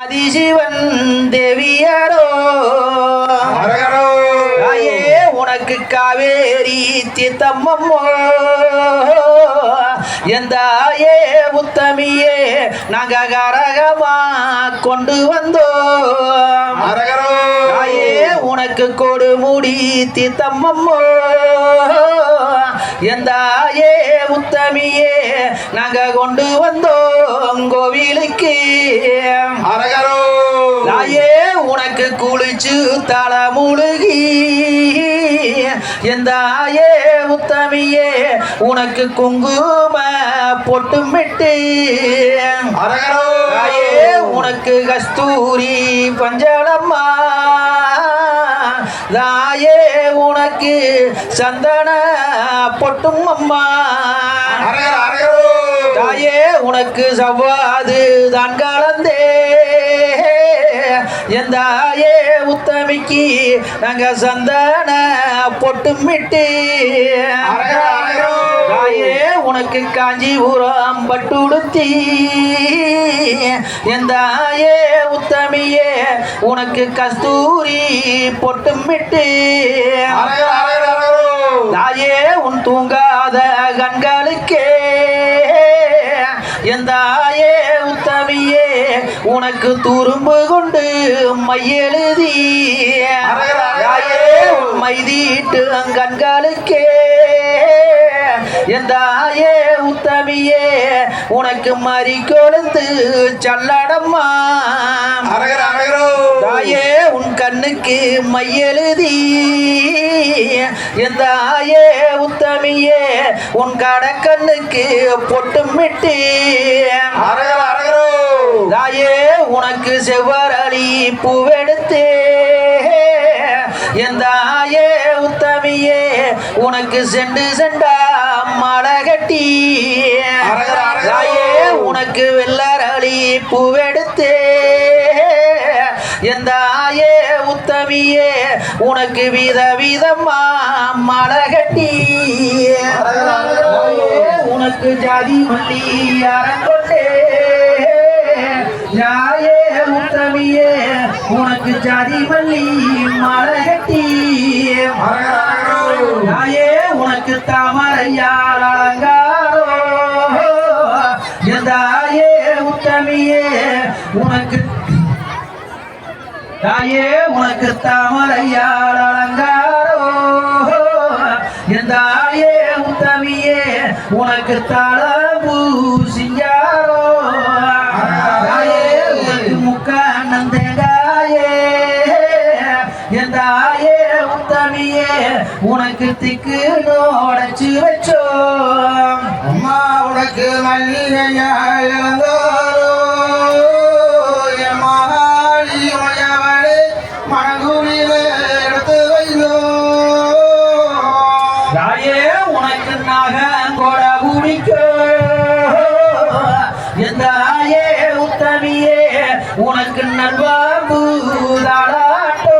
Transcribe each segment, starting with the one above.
அதிசிவன் தேவியரோ. தாயே உனக்கு காவேரி தீர்த்தம்மம்மோ எந்தாயே உத்தமியே நாங்க கரகமா கொண்டு வந்தோம் தாயே உனக்கு கொடுமுடி தீர்த்தம்மம்மோ எந்தாயே உத்தமியே நாங்க கொண்டு வந்தோம் கோவிலுக்கு. தாயே உனக்கு குளிச்சு தல முழுகி. எந்த ஆயே உத்தமியே உனக்கு குங்கும பொட்டுமிட்டு. அரகரோ. தாயே உனக்கு கஸ்தூரி பஞ்சளம்மா தாயே உனக்கு சந்தன பொட்டும் அம்மா தாயே உனக்கு சவ்வாது தான் கலந்தே. என் தாயே உத்தமிக்கு நாங்க சந்தன பொட்டுமிட்டு தாயே உனக்கு காஞ்சிபுரம் பட்டுடுத்தி. என் தாயே உத்தமியே உனக்கு கஸ்தூரி பொட்டுமிட்டு தாயே உன் தூங்காத கண்களுக்கே. என் தாயே உத்தமியே உனக்கு துரும்பு கொண்டு மையெழுதி மைதீட்டு கண்களுக்கே என் தாயே உத்தமியே உனக்கு மறி கொழுந்து சல்லடம்மா. தாயே உன் கண்ணுக்கு மையெழுதி என் தாயே உத்தமியே உன் கடக்கண்ணுக்கு பொட்டுமிட்டு அரகர அரகரோ தாயே உனக்கு செவ்வரளி பூவெடுத்து என் தாயே உத்தமியே உனக்கு செண்டு செண்டா மாலை கட்டி. தாயே உனக்கு வெள்ளரளி பூவெடுத்து என் தாயே உத்தமியே உனக்கு வித விதமா மாலை கட்டி. உனக்கு ஜாதி மல்லி அரங்கொண்டே யாயே முத்தமியே உனக்கு ஜாதி மல்லி மாலை கட்டி. அரகர உனக்கு தாமரையால் அலங்காரோ. என் தாயே உனக்கு தாயே உனக்கு தாமரையால் அலங்காரோ. எந்தாயே முத்தமியே உனக்கு தளபூ பூசி உனக்கு திக்கு நோடச்சு வச்சோம். அம்மா உனக்கு மல்லிகையா இழந்தாரோ என் மகாளி உமையவளே மணங்குழியில எடுத்து வைந்தோ ராயே உனக்கு நாகங்கொட குடிக்கோ. எந்த ராயே உத்தமியே உனக்கு நல்வாபு தாளாட்டோ.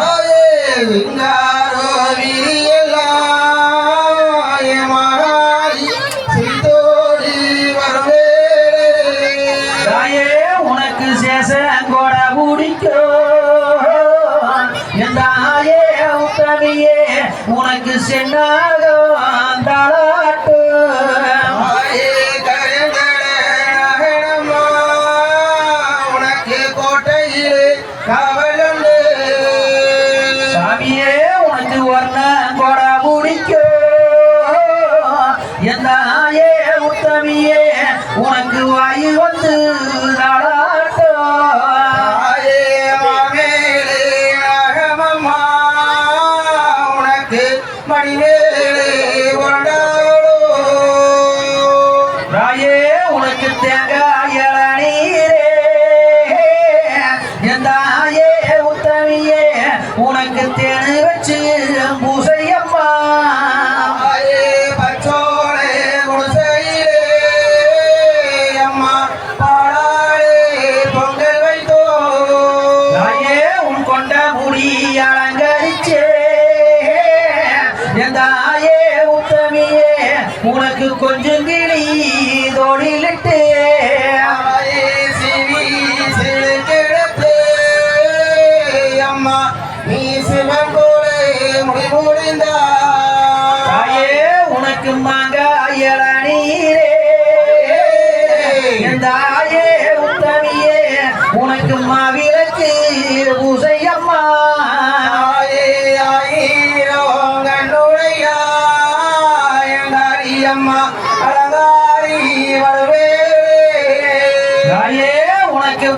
தாயே சேசங்கொட குடிக்கோ தாயே உத்தமியே உனக்கு சென்னாகம். எனக்கு கொஞ்சம் கிளி தோடிலிட்டு அம்மா நீ சிவன் போல முடிமுடைந்தா உனக்கு மாங்காயல நீரே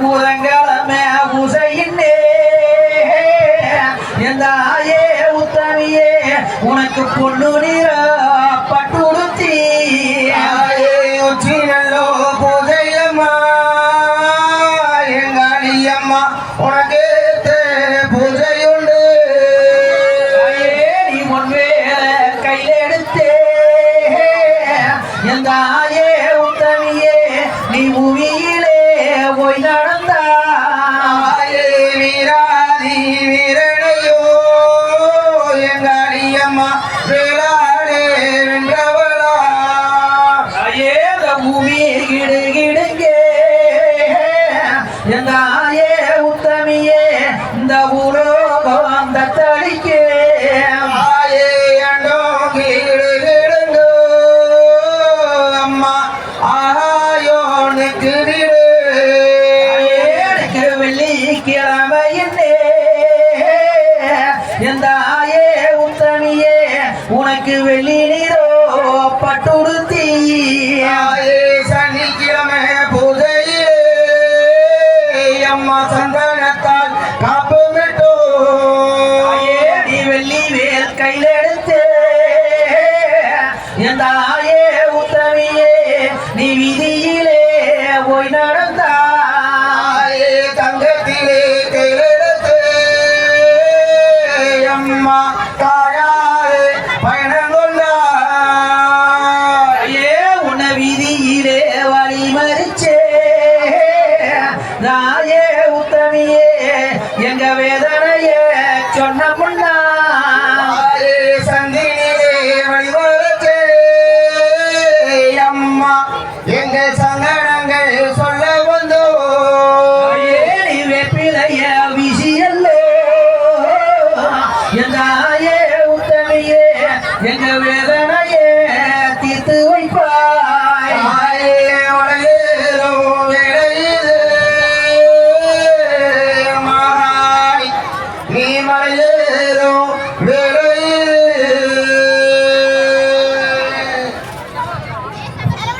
புதன்கிழமை பூசையின்னே எந்த ஆயே உத்தமியே உனக்கு பொண்ணு நீரா பட்டுடுத்தி. நல்லோ பூஜையம்மா எங்காளியம்மா உனக்கு பூஜையுண்டு. நீ முன்வேல கையில எடுத்தே. எந்த ஆயே உத்தமியே நீ பூமியிலே எந்த உத்தமியே இந்த உலோகம் தத்தளிக்கே. தடிக்கே அண்டோ கீழு அம்மா ஆயோ எனக்கு வெள்ளிக்கிழமை என்னே எந்த உத்தமியே உனக்கு நீரோ பட்டுடுத்தி. சனிக்கிழமை போய் நடந்தாயே தங்கத்திலே தேடத்தே அம்மா தாயாரே பயணம் கொண்டாயே உன விதியிலே வழி மறிச்சே. நாயே உத்தமியே எங்க வேதனையே சொன்ன முன்னா சந்தினிலே வழிவரத்தே அம்மா எங்கள் சங்க